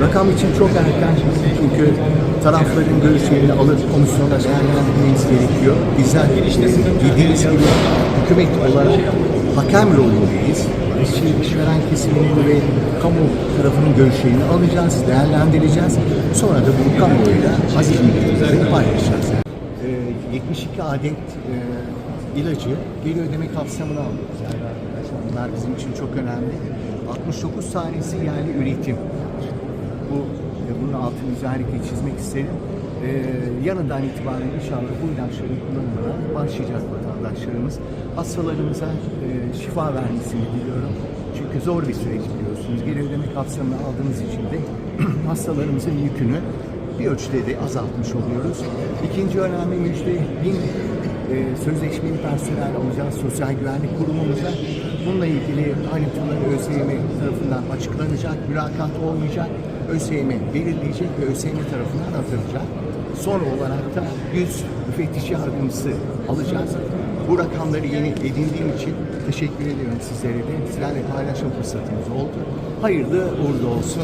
Rakam için çok erken çünkü tarafların görüşlerini alıp komisyonda değerlendirmemiz gerekiyor. Bizler bildiğiniz gibi hükümet olarak hakem rolündeyiz. İşçi, işveren kesiminin ve kamu tarafının görüşlerini alacağız, değerlendireceğiz. Sonra da bu kamuoyuyla bilgileri paylaşacağız. Ee, 72 adet e, ilacı geri ödeme kapsamına alıyoruz. Bunlar bizim için çok önemli. 69 tanesi yani üretim. Altını özellikle çizmek isterim. Ee, yarından itibaren inşallah bu ilaçların kullanımına başlayacak vatandaşlarımız. Hastalarımıza e, şifa vermesini diliyorum. Çünkü zor bir süreç biliyorsunuz. Geri ödeme kapsamına aldığımız için de hastalarımızın yükünü bir ölçüde de azaltmış oluyoruz. İkinci önemli müjde bin sözleşmeli personel alacağız sosyal güvenlik kurumumuza. Bununla ilgili ayrıntıları ÖSYM tarafından açıklanacak, mülakat olmayacak. ÖSYM belirleyecek ve ÖSYM tarafından atılacak. Son olarak da 100 müfettiş yardımcısı alacağız. Bu rakamları yeni edindiğim için teşekkür ediyorum sizlere de. Sizlerle paylaşma fırsatımız oldu. Hayırlı uğurlu olsun.